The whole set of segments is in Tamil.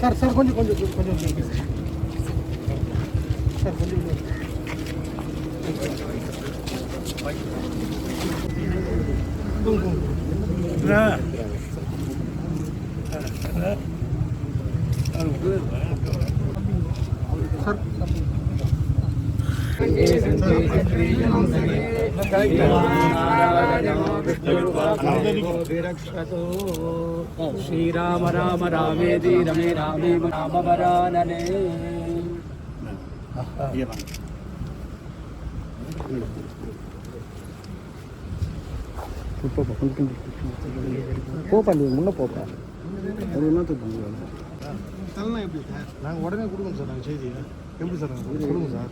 Sir sir. கொஞ்சம் கொஞ்சம் கொஞ்சம் சார் கொஞ்சம் சார் శ్రీరామ రామ రామేది రమే రామే రామ వరాననే போப்பா கொஞ்சம் போப்பா நீ முன்னே போப்பா ஒரு என்னத்துக்கு தரலாம் எப்படி சார் நாங்கள் உடனே கொடுக்கணும் சார் நாங்கள் செய்தி எப்படி சார் நாங்கள் கொடுங்க சார்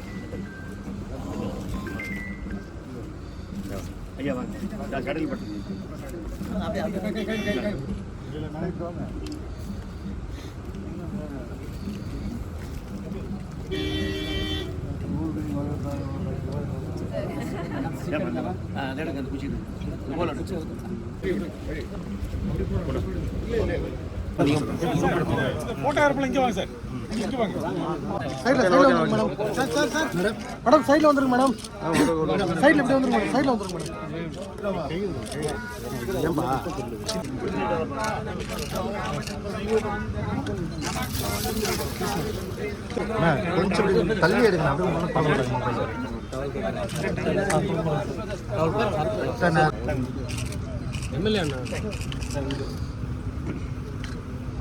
ஐயா வாங்க. கடல் பட்டு. அதோட அந்த குச்சி இது போல ஃபோட்டோ இங்கே வாங்க சார் சைடில் சைடில் வந்துருங்க madam sir sir. Sir madam சைடில் வந்துருங்க மேடம் சைடில் இப்படி வந்துருங்க மேடம் சைடில் வந்துருங்க மேடம் கொஞ்சம் தள்ளி எடுங்க அப்படியே ஒன்றும் பண்ண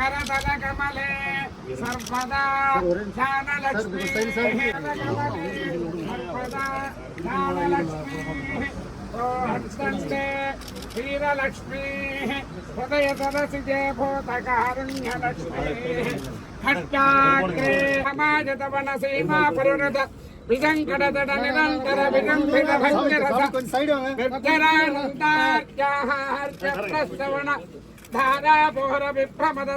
करतल कमले सर्वदा ध्यानलक्ष्मी सर्वदा ध्यानलक्ष्मी हंसन्ते वीरलक्ष्मी हृदयसरसिजे भूतकारुण्यलक्ष्मी खट्टाग्रे समाजतवनसीमा परिणत विजङ्कटतट निरन्तर विजम्भित भञ्जरस निर्जरानन्दाख्याः हर्षप्रस्तवण ధారాపోర విప్రమద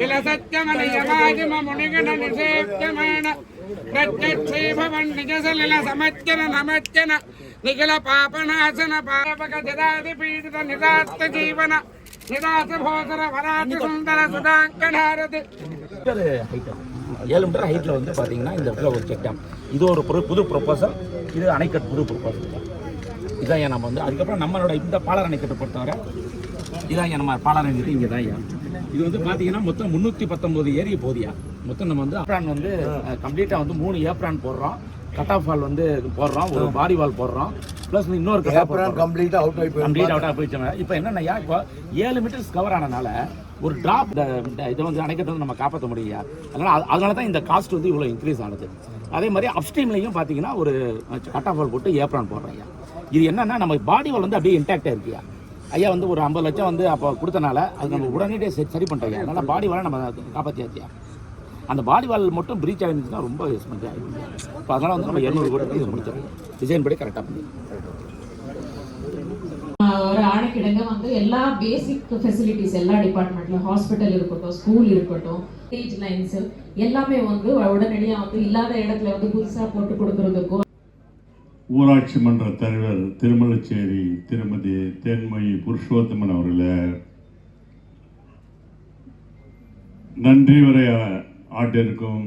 ఇల సత్యమనియమాజిమ మునిగణ నిషేప్యమైన ప్రత్యక్షీభవన్ నిజసలిల సమత్యన నమత్యన నిఖిల పాపనాశన పాపక జదాది పీడిత నిదాత్త జీవన నిదాత భోసర వరాతి సుందర సుధాంకణారతి ஏழு மீட்டர் ஹைட்டில் வந்து பார்த்தீங்கன்னா இந்த இடத்துல ஒரு இது ஒரு புது ப்ரொப்போசல் இது அணைக்கட்டு புது ப்ரொப்போசல் இதான் நம்ம வந்து அதுக்கப்புறம் நம்மளோட இந்த பாலர் அணைக்கட்டை பொறுத்தவரை இதான் நம்ம பாலர் அணைக்கட்டு இங்கே தான் ஏன் இது வந்து பார்த்தீங்கன்னா மொத்தம் முந்நூற்றி பத்தொம்போது ஏரிய போதியா. மொத்தம் நம்ம வந்து ஏப்ரான் வந்து கம்ப்ளீட்டாக வந்து மூணு ஏப்ரான் போடுறோம். கட் ஆஃப் வால் வந்து போடுறோம். ஒரு பாடி வால் போடுறோம். ப்ளஸ் இன்னொரு ஆஃப் கம்ப்ளீட்டாக அவுட் ஆகி கம்ப்ளீட் அவுட் ஆஃப் போயிடுச்சு இப்போ என்னன்னா இப்போ ஏழு மீட்டர்ஸ் கவர் ஆனனால ஒரு டிராப் இதை வந்து அணைக்கத்தை வந்து நம்ம காப்பாற்ற முடியா அதனால அது- அதனால தான் இந்த காஸ்ட் வந்து இவ்வளோ இன்க்ரீஸ் ஆனது. அதே மாதிரி அப்ஸ்ட்ரீம்லையும் பார்த்தீங்கன்னா ஒரு கட் ஆஃப் வால் போட்டு ஏப்ரான் போடுறோம் ஐயா. இது என்னன்னா நம்ம பாடி வால் வந்து அப்படியே இன்டாக்டாக இருக்கியா ஐயா வந்து ஒரு ஐம்பது லட்சம் வந்து அப்போ கொடுத்தனால அது நம்ம உடனடியே சரி சரி பண்ணிட்டோம் அதனால பாடி வாழை நம்ம காப்பாற்றியாச்சியா அந்த பாடி வால் மட்டும் பிரீச் ஆகிருந்துச்சுன்னா ரொம்ப எக்ஸ்பென்ஸ் ஆகிடும் இப்போ அதனால் வந்து நம்ம இரநூறு கோடி இது முடிச்சிடும் டிசைன் படி கரெக்டாக பண்ணி. ஒரு ஆணைக்கிடங்க வந்து எல்லா பேசிக் ஃபெசிலிட்டிஸ் எல்லா டிபார்ட்மெண்ட்லையும் ஹாஸ்பிட்டல் இருக்கட்டும் ஸ்கூல் இருக்கட்டும் ஸ்டேஜ் லைன்ஸ் எல்லாமே வந்து உடனடியா வந்து இல்லாத இடத்துல வந்து புதுசா போட்டு கொடுக்குறதுக்கும் ஊராட்சி மன்ற தலைவர் திருமலச்சேரி திருமதி தேன்மொழி புருஷோத்தமன் அவர்களை நன்றி உரை ஆட்டிற்கும்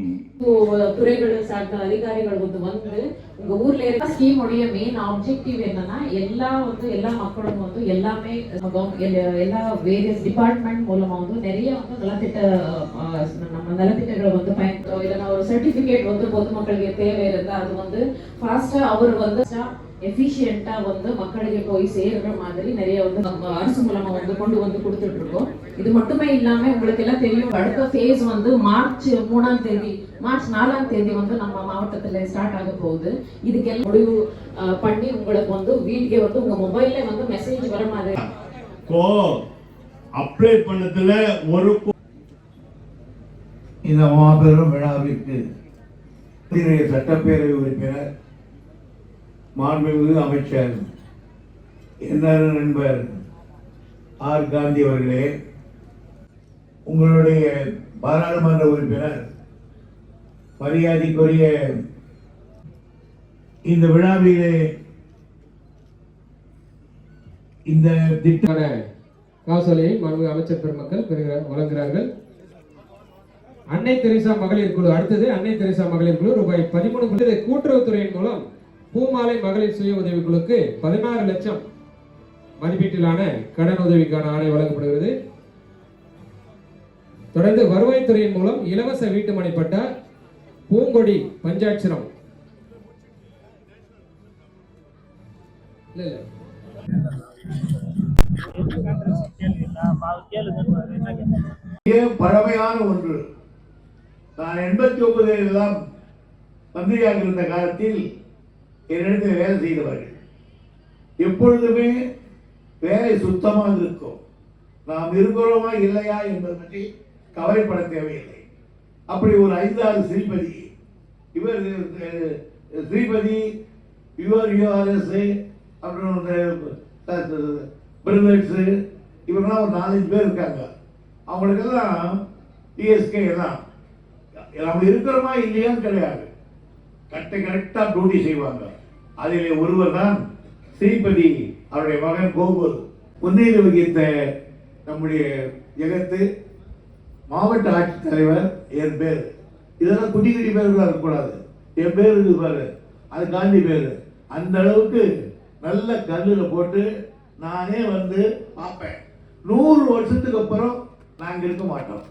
துறைகளை சார்ந்த அதிகாரிகள் வந்து வந்து உங்க ஊர்ல இருக்க ஸ்கீம் உடைய மெயின் ஆப்ஜெக்டிவ் என்னன்னா எல்லா வந்து எல்லா மக்களும் வந்து எல்லாமே எல்லா- வேரியஸ் டிபார்ட்மெண்ட் மூலமா வந்து நிறைய வந்து நலத்திட்ட நம்ம நலத்திட்டங்களை வந்து பயன்படுத்தும் இல்லைன்னா ஒரு சர்டிபிகேட் வந்து பொதுமக்களுக்கு தேவை இருந்தா அது வந்து ஃபாஸ்டா அவர் வந்து எஃபிஷியண்டா வந்து மக்களுக்கு போய் சேர்ற மாதிரி நிறைய வந்து நம்ம அரசு மூலமா வந்து கொண்டு வந்து கொடுத்துட்டு இருக்கோம். இது மட்டுமே இல்லாம உங்களுக்கு எல்லாம் தெரியும் அடுத்த ஃபேஸ் வந்து மார்ச் மூணாம் தேதி மார்ச் நாலாம் தேதி வந்து நம்ம மாவட்டத்துல ஸ்டார்ட் ஆக போகுது. இதுக்கெல்லாம் முடிவு பண்ணி உங்களுக்கு வந்து வீட்டுக்கே வந்து உங்க மொபைல்ல வந்து மெசேஜ் வர மாதிரி. கோ அப்ளை பண்ணதுல ஒரு இந்த மாபெரும் விழாவிற்கு சட்டப்பேரவை உறுப்பினர் மாண்புமிகு அமைச்சர் என்ஆர் நண்பர் ஆர். காந்தி அவர்களே உங்களுடைய பாராளுமன்ற உறுப்பினர் மரியாதைக்குரிய இந்த விழாவிலே இந்த திட்ட காசோலையை மாண்பு அமைச்சர் பெருமக்கள் வழங்குகிறார்கள். அன்னை தெரேசா மகளிர் குழு அடுத்தது அன்னை தெரேசா மகளிர் குழு ரூபாய் பதிமூணு கூட்டுறவுத்துறையின் மூலம் பூமாலை மகளிர் சுய உதவி குழுக்கு பதினாறு லட்சம் மதிப்பீட்டிலான கடன் உதவிக்கான ஆணை வழங்கப்படுகிறது. தொடர்ந்து வருவாய்த்துறையின் மூலம் இலவச வீட்டு மனைப்பட்ட பூங்கொடி பஞ்சாட்சரம். பழமையான ஒன்று? நான் எண்பத்தி ஒன்பதில் எல்லாம் மந்திரியாக இருந்த காலத்தில் என்னிடத்தில் வேலை செய்தவர்கள். எப்பொழுதுமே வேலை சுத்தமாக இருக்கும். நாம் இருக்கிறோமா இல்லையா என்பது பற்றி கவலைப்பட தேவையில்லை. அப்படி ஒரு ஐந்தாறு ஸ்ரீபதி இவர் ஸ்ரீபதி யுவர் யுஆர்எஸ் அப்புறம் பிரதர்ஸு இவங்கெல்லாம் ஒரு நாலஞ்சு பேர் இருக்காங்க. அவங்களுக்கெல்லாம் டிஎஸ்கே எல்லாம் நம்ம இருக்கிறோமா இல்லையான்னு கிடையாது. கரெக்டாக கரெக்டாக டியூட்டி செய்வாங்க. அதில் ஒருவர் தான் ஸ்ரீபதி அவருடைய மகன் கோகுல். உன்னையில் வகித்த நம்முடைய ஜெகத்து மாவட்ட ஆட்சித்தலைவர் என் பேர். இதெல்லாம் குட்டி குட்டி பேர்களாக இருக்கக்கூடாது. என் பேர் இது பாரு அது காந்தி பேர். அந்த அளவுக்கு நல்ல கல்லில் போட்டு நானே வந்து பார்ப்பேன். நூறு வருஷத்துக்கு அப்புறம் நாங்கள் இருக்க மாட்டோம்.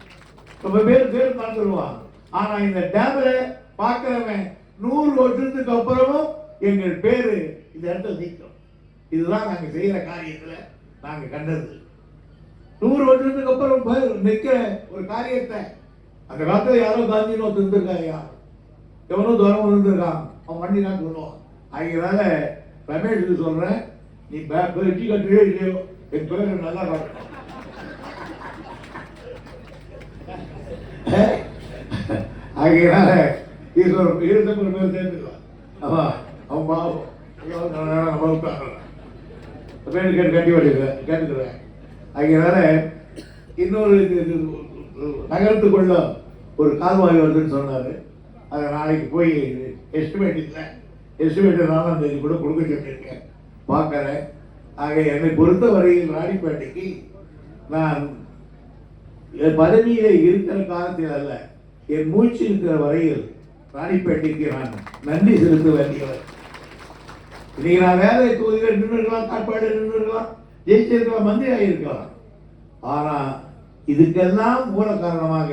ரொம்ப பேர் பேர் மறந்துடுவான் ஆனால் இந்த டேமில் பார்க்குறவன் நூறு வருஷத்துக்கு அப்புறமும் எங்கள் பேர் இந்த இடத்துல நிற்கும். இதுதான் நாங்கள் செய்கிற காரியத்தில் நாங்கள் கண்டது. நூறு வருஷத்துக்கு அப்புறம் நிற்கிற ஒரு காரியத்தை. அந்த காலத்தில் யாரோ காந்தின்னு ஒருத்தர் இருந்திருக்காயா எவனோ தூரம் இருந்திருக்கான் அவன் வண்டி நான் சொல்லுவான். அதனால ரமேஷுக்கு சொல்றேன் நீ பே- கட்டுவே இல்லையோ என் பேர் நல்லா காட்டணும் ஆகையினால ஈஸ்வரம் ஈரத்தப்பர் பேர் சேர்ந்துக்கலாம் ஆமா அவன் பாவம். கட்டி வச்சுக்கிறேன் கேட்டுக்கிறேன். ஆகையினால இன்னொரு இது- கொள்ள ஒரு கால்வாய் வருதுன்னு சொன்னார். அதை நாளைக்கு போய் எஸ்டிமேட் இல்லை. எஸ்டிமேட் நாலாம் தேதி கூட கொடுக்க சொல்லியிருக்கேன். பார்க்கறேன். ஆக என்னை பொறுத்த வரையில் ராணிப்பேட்டைக்கு நான் என் இருக்கிற காலத்தில் அல்ல என் மூச்சு இருக்கிற வரையில் ராணிப்பேட்டைக்கு நான் நன்றி செலுத்த வேண்டியவர். இன்னைக்கு நான் வேலை தொகுதியில் நின்று இருக்கலாம் காட்பாடு நின்று இருக்கலாம் ஜெயிச்சிருக்கலாம் மந்திரி ஆகியிருக்கலாம் ஆனால் இதுக்கெல்லாம் மூல காரணமாக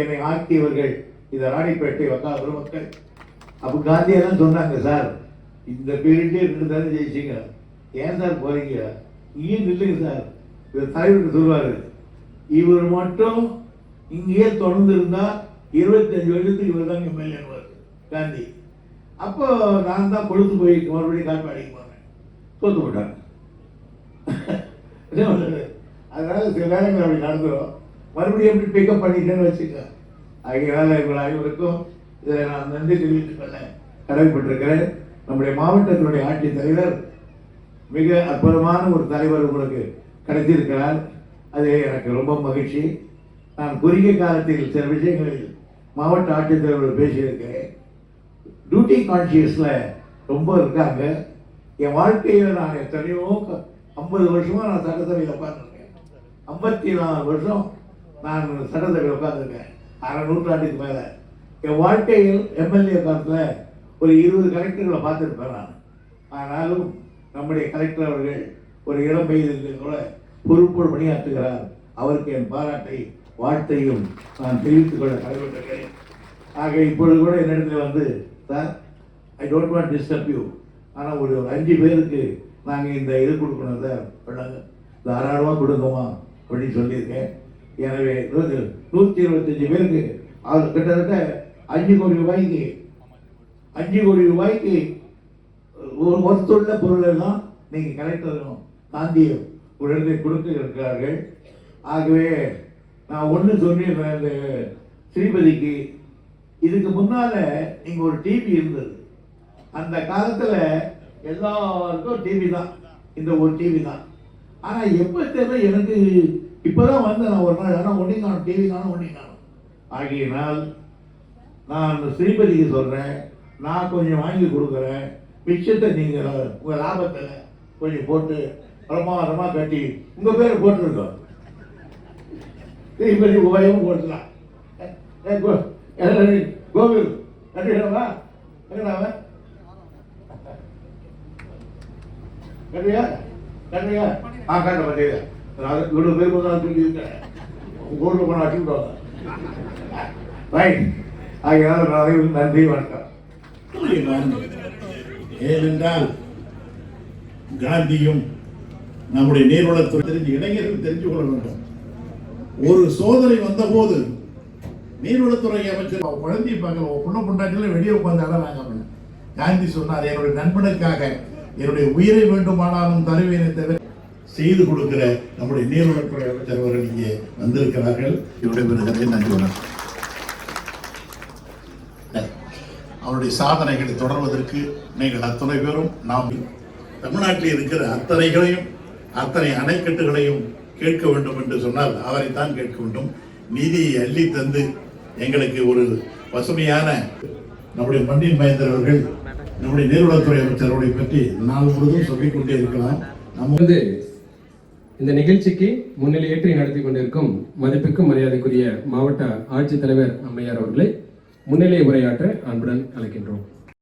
என்னை ஆக்கியவர்கள் இந்த ராணிப்பேட்டை வக்காபுர மக்கள். அப்போ காந்தி எல்லாம் சொன்னாங்க சார் இந்த பீரியட்லேயே ரெண்டு தடவை ஜெயிச்சிங்க. ஏன் சார் போறீங்க? இங்கேயும் நில்லுங்க சார். இவர் தலைவருக்கு சொல்லுவாரு. இவர் மட்டும் இங்கேயே தொடர்ந்து இருந்தா இருபத்தஞ்சு வருஷத்துக்கு இவர் தான் எம்எல்ஏ காந்தி. அப்போ நான் தான் கொழுத்து போய் மறுபடியும் காட்பாடிக்கு போனேன். தோத்து போட்டாங்க. அதனால சில நேரங்கள் அப்படி நடந்துடும் மறுபடியும் எப்படி பிக்கப் பண்ணிட்டேன்னு வச்சுக்க. ஆகையால இவர்கள் அனைவருக்கும் இதை நான் நன்றி தெரிவித்துக் கொள்ள கடமைப்பட்டிருக்கிறேன். நம்முடைய மாவட்டத்தினுடைய ஆட்சித்தலைவர் மிக அற்புதமான ஒரு தலைவர் உங்களுக்கு கிடைத்திருக்கிறார். அது எனக்கு ரொம்ப மகிழ்ச்சி. நான் குறுகிய காலத்தில் சில விஷயங்களில் மாவட்ட ஆட்சித்தலைவர் பேசியிருக்கிறேன். டியூட்டி கான்சியஸில் ரொம்ப இருக்காங்க. என் வாழ்க்கையில் நான் எத்தனையோ ஐம்பது வருஷமாக நான் சட்டசபையில் உட்காந்துருக்கேன் ஐம்பத்தி நாலு வருஷம் நான் சட்டசபையில் உட்காந்துருக்கேன் அரை நூற்றாண்டுக்கு மேலே. என் வாழ்க்கையில் எம்எல்ஏ காலத்தில் ஒரு இருபது கலெக்டர்களை பார்த்துருப்பேன் நான். ஆனாலும் நம்முடைய கலெக்டர் அவர்கள் ஒரு இளம் வயதில் கூட பொறுப்போடு பணியாற்றுகிறார். அவருக்கு என் பாராட்டை வாழ்த்தையும் நான் தெரிவித்துக் கொள்ள கடமைப்பட்டிருக்கிறேன். ஆக இப்பொழுது கூட என்னிடத்தில் வந்து sir I don't want disturb you ஆனால் ஒரு அஞ்சு பேருக்கு நாங்கள் இந்த இது கொடுக்கணும்ல பண்ணாங்க தாராளமாக கொடுங்கம்மா அப்படின்னு சொல்லியிருக்கேன். எனவே நூற்றி நூற்றி இருபத்தஞ்சி பேருக்கு அது கிட்டத்தட்ட அஞ்சு கோடி ரூபாய்க்கு அஞ்சு கோடி ரூபாய்க்கு ஒரு ஒத்துள்ள பொருளெல்லாம் நீங்கள் கலெக்டரும் காந்தியும் உடனே கொடுத்து இருக்கிறார்கள். ஆகவே நான் ஒன்று சொன்னேன் இந்த ஸ்ரீபதிக்கு. இதுக்கு முன்னால் நீங்கள் ஒரு டிவி இருந்தது. அந்த காலத்தில் எல்லாருக்கும் டிவி தான். இந்த ஒரு டிவி தான். ஆனால் எப்போ தெரியல எனக்கு? இப்போ தான் வந்து நான் ஒரு நாள். ஆனால் ஒன்றையும் காணும் டிவி காணும் ஒன்றையும் காணும். ஆகியனால் நான் ஸ்ரீபதிக்கு சொல்கிறேன் நான் கொஞ்சம் வாங்கி கொடுக்குறேன். மிச்சத்தை நீங்கள் உங்கள் லாபத்தில் கொஞ்சம் போட்டு பிரமாதமாக கட்டி உங்கள் பேர் போட்டுருக்கோம். ஸ்ரீபதி உபயோகம் போட்டுலாம் ஏ, கோவில் கட்டிடவா? கட்டிடாவா கட்டியா கட்டியா ஆ கட்ட மாட்டேங்க இவ்வளோ பேர் போதான் சொல்லியிருக்கேன் உங்க ஊரில் போன அடிச்சுடுவாங்க ரைட் ஆகையால் நான் நன்றி வணக்கம். ஏனென்றால் காந்தியும் நம்முடைய நீர்வளத்துறை தெரிஞ்சு இளைஞர்கள் தெரிஞ்சு கொள்ள வேண்டும். ஒரு சோதனை வந்தபோது நீர்வளத்துறை அமைச்சர் அவன் குழந்தைய பார்க்கல. உன் பொண்ணு பொண்டாட்டில வெளியே உட்காந்து அழகாங்க அப்படின்னு. காந்தி சொன்னார் என்னுடைய நண்பனுக்காக என்னுடைய உயிரை வேண்டுமானாலும் தருவேனே தவிர செய்து கொடுக்கிற நம்முடைய நீர்வளத்துறை அமைச்சர் அவர்கள் இங்கே வந்திருக்கிறார்கள். இவருடைய விருதுகளை நன்றி வணக்கம். அவருடைய சாதனைகளை தொடர்வதற்கு நீங்கள் அத்தனை பேரும் நாம் தமிழ்நாட்டில் இருக்கிற அத்தனைகளையும் அத்தனை அணைக்கட்டுகளையும் கேட்க வேண்டும் என்று சொன்னால் அவரைத்தான் கேட்க வேண்டும். நிதியை அள்ளி தந்து எங்களுக்கு ஒரு பசுமையான நம்முடைய மண்ணின் மயந்தவர்கள் நம்முடைய நீர்வளத்துறை அமைச்சர்களை பற்றி நாள் முழுவதும் சொல்லிக் கொண்டே இருக்கலாம். நம்ம வந்து இந்த நிகழ்ச்சிக்கு முன்னிலையேற்றி நடத்தி கொண்டிருக்கும் மதிப்பிற்கும் மரியாதைக்குரிய மாவட்ட ஆட்சித்தலைவர் அம்மையார் அவர்களை முன்னிலை உரையாற்ற அன்புடன் அழைக்கின்றோம்.